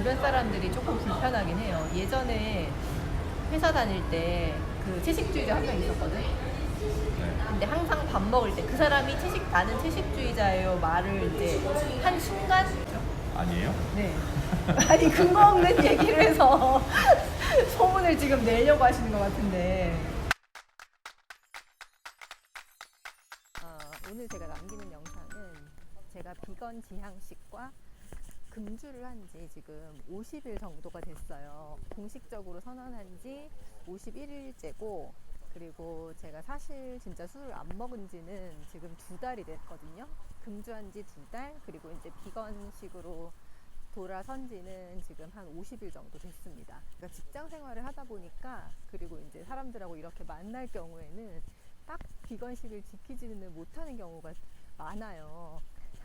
주변 사람들이 조금 불편하긴 해요. 예전에 회사 다닐 때 그 채식주의자 한 명 있었거든. 네. 근데 항상 밥 먹을 때 그 사람이 채식 나는 채식주의자예요 말을 이제 한 순간 아니에요? 네. 아니 근거 없는 얘기를 해서 소문을 지금 내려고 하시는 것 같은데. 어, 오늘 제가 남기는 영상은 제가 비건 지향식과 금주를 한 지 지금 50일 정도가 됐어요. 공식적으로 선언한 지 51일째고, 그리고 제가 사실 진짜 술을 안 먹은 지는 지금 두 달이 됐거든요. 금주한 지 두 달, 그리고 이제 비건식으로 돌아선 지는 지금 한 50일 정도 됐습니다. 그러니까 직장 생활을 하다 보니까, 그리고 이제 사람들하고 이렇게 만날 경우에는 딱 비건식을 지키지는 못하는 경우가 많아요.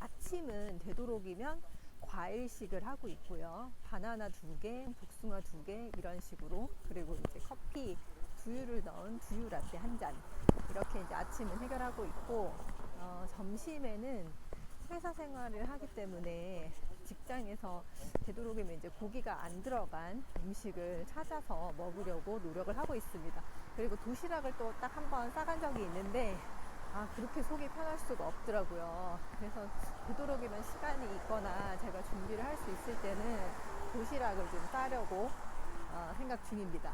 아침은 되도록이면 과일식을 하고 있고요. 바나나 두 개, 복숭아 두 개 이런 식으로 그리고 이제 커피 두유를 넣은 두유 라떼 한 잔 이렇게 이제 아침은 해결하고 있고 어, 점심에는 회사 생활을 하기 때문에 직장에서 되도록이면 이제 고기가 안 들어간 음식을 찾아서 먹으려고 노력을 하고 있습니다. 그리고 도시락을 또 딱 한 번 싸간 적이 있는데 아 그렇게 속이 편할 수가 없더라고요. 그래서 되도록이면 시간이 있거나 제가 준비를 할 수 있을 때는 도시락을 좀 싸려고 어, 생각 중입니다.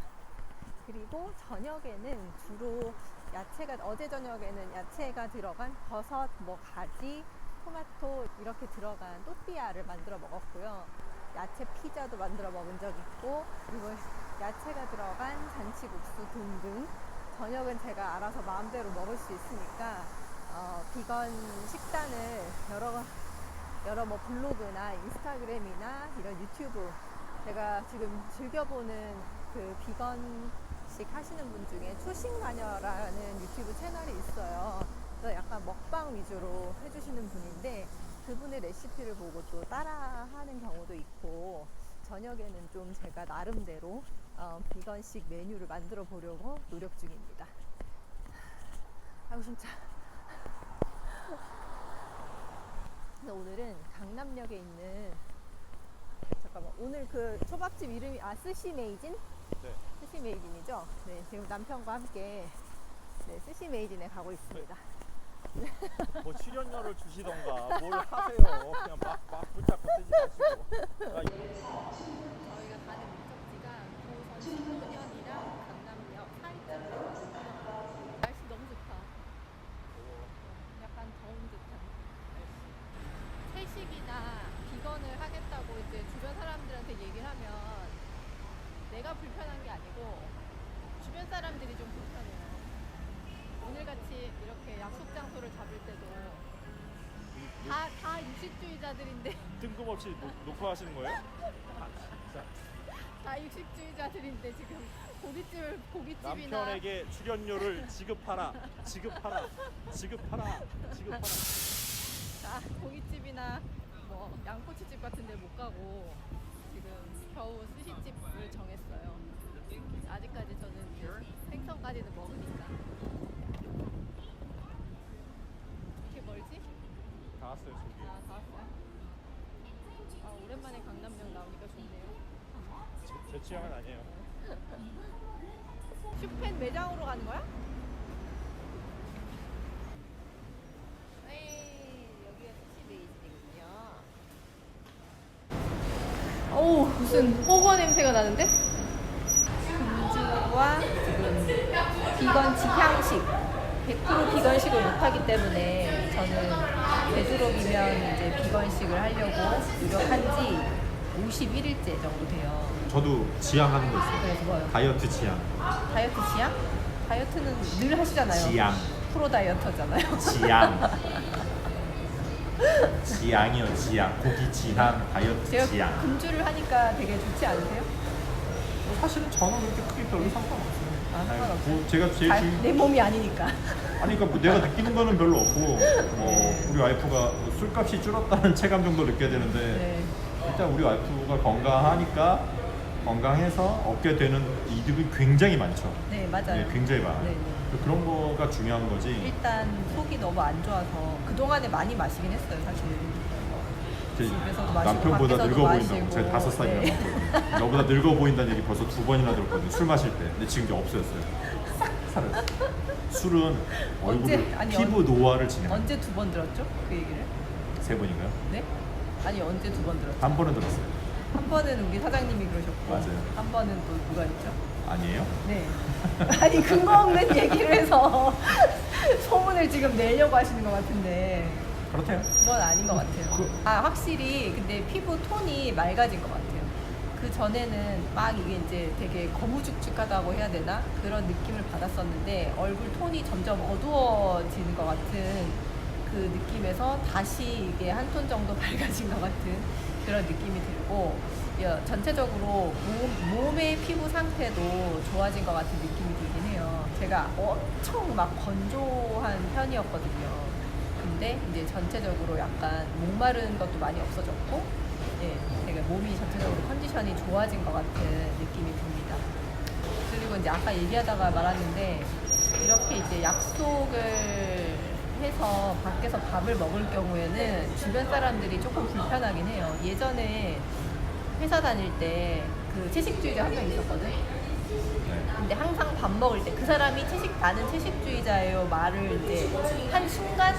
그리고 저녁에는 주로 야채가 어제 저녁에는 야채가 들어간 버섯, 뭐 가지, 토마토 이렇게 들어간 또띠아를 만들어 먹었고요. 야채 피자도 만들어 먹은 적 있고 그리고 야채가 들어간 잔치국수 등등 저녁은 제가 알아서 마음대로 먹을 수 있으니까 어, 비건 식단을 여러 여러 뭐 블로그나 인스타그램이나 이런 유튜브 제가 지금 즐겨보는 그 비건식 하시는 분 중에 초식마녀라는 유튜브 채널이 있어요. 그래서 약간 먹방 위주로 해주시는 분인데 그분의 레시피를 보고 또 따라하는 경우도 있고 저녁에는 좀 제가 나름대로 어, 비건식 메뉴를 만들어 보려고 노력 중입니다. 아이고 진짜. 근데 오늘은 강남역에 있는 잠깐만 오늘 그 초밥집 이름이 아 스시 메이진? 네. 스시 메이진이죠? 네 지금 남편과 함께 네, 스시 메이진에 가고 있습니다. 뭐 출연료를 주시던가 뭘 하세요. 그냥 막, 막 붙잡고 쓰지 마시고. 아, 저희가 가는 목적지가 신문현이랑 강남역 사이쯤 날씨 너무 좋다. 약간 더운 듯한 날씨. 채식이나 비건을 하겠다고 이제 주변 사람들한테 얘기를 하면 내가 불편한 게 아니고 주변 사람들이 좀 불편해요. 오늘 같이 이렇게 약속 장소를 잡을 때도 다, 다 육식주의자들인데 뜬금없이 녹- 녹화하시는 거예요? 다 육식주의자들인데 지금 고깃집을 고깃집이나 남편에게 출연료를 지급하라. 지급하라. 지급하라. 지급하라. 다 고깃집이나 뭐 양꼬치집 같은 데 못 가고 지금 겨우 스시집을 정했어요. 아직까지 저는 이제 생선까지는 먹으니까. 이렇게 멀지? 다 왔어요, 저기. 아, 다 왔어요? 아, 오랜만에 강남역 나오니까 좋네요. 취향은 아니에요. 슈펜 매장으로 가는 거야? 네, 여기가 스시 베이징이군요. 어우, 무슨 호거 냄새가 나는데? 금주와 지금 비건 지향식, 100% 비건식을 못하기 때문에 저는 되도록이면 이제 비건식을 하려고 노력한 지 51일째 정도 돼요. 저도 지향하는 거 있어요. 그래서 뭐요? 다이어트 지향. 다이어트 지향? 다이어트는 늘 하시잖아요. 지향. 프로 다이어터잖아요. 지향. 지향이요, 지향. 고기 지향, 다이어트 제가 지향. 금주를 하니까 되게 좋지 않으세요? 사실은 저는 그렇게 크게 별로 상관없어요. 아, 아니, 상관없어요? 뭐 제가 제일 다- 중... 내 몸이 아니니까. 아니 그러니까 뭐 내가 느끼는 거는 별로 없고 뭐 네. 우리 와이프가 뭐 술값이 줄었다는 체감 정도 느껴야 되는데 네. 일단 우리 와이프가 건강하니까 건강해서 얻게 되는 이득이 굉장히 많죠. 네, 맞아요. 네, 굉장히 많아요. 네, 네. 그런 거가 중요한 거지. 일단 속이 너무 안 좋아서 그동안에 많이 마시긴 했어요, 사실. 제 집에서도 마시고 남편보다 밖에서도 늙어. 보인다고 제가 다섯 살이나 네. 너보다 늙어 보인다는 얘기 벌써 두 번이나 들었거든요. 술 마실 때. 근데 지금 이제 없어졌어요. 술은 얼굴 언제? 아니, 피부 노화를 진행. 언제 두 번 들었죠? 그 얘기를? 세 번인가요? 네? 아니 언제 두 번 들었죠? 한 번은 들었어요. 한 번은 우리 사장님이 그러셨고 맞아요. 한 번은 또 누가 있죠? 아니에요? 네. 아니 근거 없는 얘기를 해서 소문을 지금 내려고 하시는 것 같은데 그렇대요. 그건 아닌 것 같아요. 그- 아 확실히 근데 피부 톤이 맑아진 것 같아요. 그 전에는 막 이게 이제 되게 거무죽죽하다고 해야 되나 그런 느낌을 받았었는데 얼굴 톤이 점점 어두워지는 것 같은 그 느낌에서 다시 이게 한 톤 정도 밝아진 것 같은 그런 느낌이 들고 여- 전체적으로 몸, 몸의 피부 상태도 좋아진 것 같은 느낌이 들긴 해요. 제가 엄청 막 건조한 편이었거든요. 근데 이제 전체적으로 약간 목마른 것도 많이 없어졌고, 예, 되게 몸이 전체적으로 컨디션이 좋아진 것 같은 느낌이 듭니다. 그리고 이제 아까 얘기하다가 말았는데, 이렇게 이제 약속을 해서 밖에서 밥을 먹을 경우에는 주변 사람들이 조금 불편하긴 해요. 예전에 회사 다닐 때 그 채식주의자 한 명 있었거든. 네. 근데 항상 밥 먹을 때 그 사람이 채식 나는 채식주의자예요 말을 이제 한 순간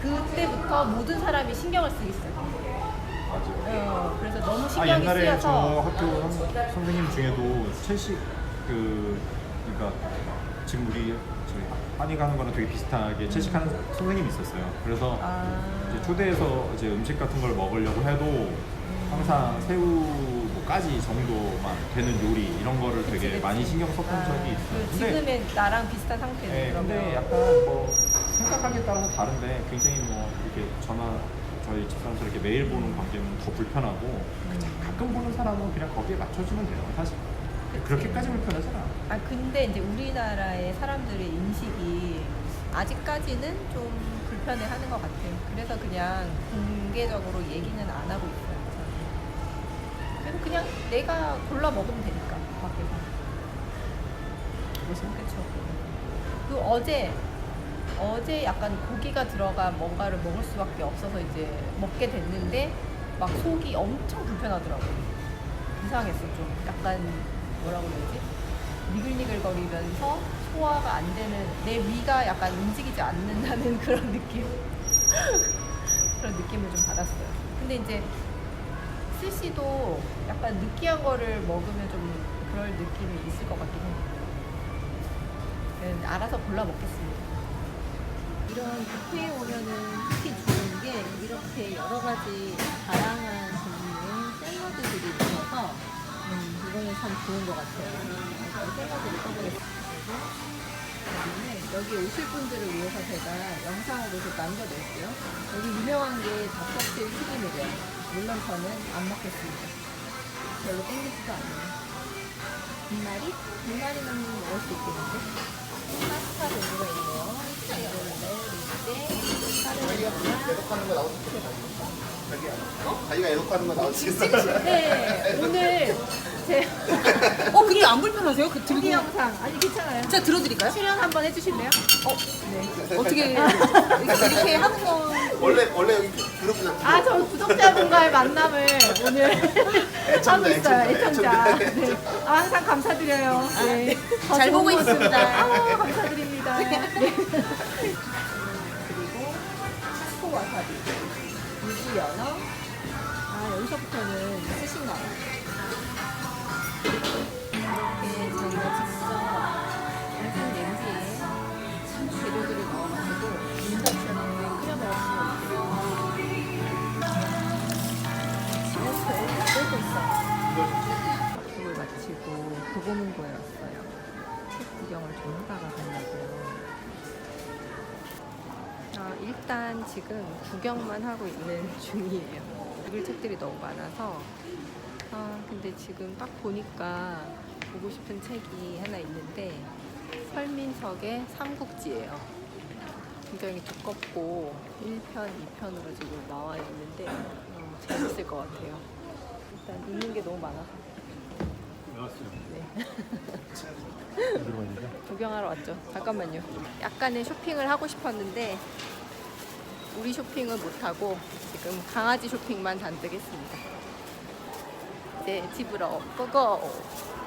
그때부터 모든 사람이 신경을 쓰기 시작해요. 맞아요. 어, 그래서 너무 아 신경이 옛날에 저 쓰여서 학교 선- 선생님 중에도 채식 그 그러니까 지금 우리 저희 한이 가는 거랑 되게 비슷하게 채식하는 선생님이 있었어요. 그래서 아, 이제 초대해서 이제 음식 같은 걸 먹으려고 해도 항상 새우 뭐까지 정도만 되는 요리 이런 거를 되게 그치, 많이. 신경 썼던 아, 적이 있어요. 그 근데 지금의 나랑 비슷한 상태죠. 네, 그러면. 근데 약간 뭐 생각하기에 따라서 다른데 굉장히 뭐 이렇게 전화 저희 집사람처럼 이렇게 매일 보는 관계는 더 불편하고 음. 가끔 보는 사람은 그냥 거기에 맞춰주면 돼요 사실 그렇게까지 불편하진 않아 아 근데 이제 우리나라의 사람들의 인식이 아직까지는 좀 불편해하는 것 같아요. 그래서 그냥 공개적으로 얘기는 안 하고 있어요. 그리고 그냥 내가 골라 먹으면 되니까 밖에서. 그렇죠. 그 어제 어제 약간 고기가 들어간 뭔가를 먹을 수밖에 없어서 이제 먹게 됐는데 막 속이 엄청 불편하더라고요. 이상했어 좀 약간 뭐라고 그러지? 니글니글 거리면서 소화가 안 되는 내 위가 약간 움직이지 않는다는 그런 느낌 그런 느낌을 좀 받았어요. 근데 이제 스시도 약간 느끼한 거를 먹으면 좀 그럴 느낌이 있을 것 같긴 해요. 네, 알아서 골라 먹겠습니다. 이런 뷔페에 오면은 특히 좋은 게 이렇게 여러 가지 다양한 종류의 샐러드들이 있어서 음, 이거는 참 좋은 것 같아요. 써보겠습니다. 그리고 여기 오실 분들을 위해서 제가 영상으로 좀 남겨놓을게요. 여기 유명한 게 닭껍질 튀김이래요. 물론 저는 안 먹겠습니다. 별로 땡기지도 않네요. 분말이? 분말이면 먹을 수 있겠는데? 파스타 종류가 있네요. 이거를 내리는 애독하는 거 나오지? 자기가 애독하는 거 나오시겠어요? 네, 오늘 제 어, 근데 안 불편하세요? 그 들고 영상 아니 괜찮아요. 제가 들어드릴까요? 출연 한번 해주실래요? 네. 어떻게 이렇게, 이렇게 하는 건 원래 원래 여기 그룹이나 아, 저 구독자분과의 만남을 오늘 하고 있어요. 애청자, 애청자. 애청자. 네. 아, 항상 감사드려요. 네. 더 잘 좋은 보고 모습. 있습니다. 아, 감사드립니다. 네. 와사비, 유부 연어. 아, 여기서부터는 쓰신가요? 이렇게 저희가 직접 일단 지금 구경만 하고 있는 중이에요. 읽을 책들이 너무 많아서 아, 근데 지금 딱 보니까 보고 싶은 책이 하나 있는데 설민석의 삼국지예요. 굉장히 두껍고 1편, 2편으로 지금 나와 있는데 어, 재밌을 것 같아요. 일단 읽는 게 너무 많아서 나왔어요 네. 구경하러 왔죠. 잠깐만요. 약간의 쇼핑을 하고 싶었는데 우리 쇼핑은 못하고 지금 강아지 쇼핑만 잔뜩 했습니다. 이제 집으로 고고!